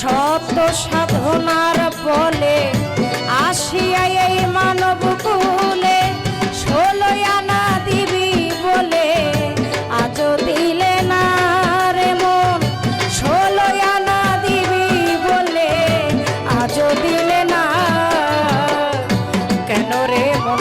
সত সাধনার বলে আসিয়াই এই মানব কুলে, ষোলোই আনা দিবি বলে আজ দিলে না রে মন। ষোলোই আনা দিবি বলে আজ দিলে না। কেন রে মন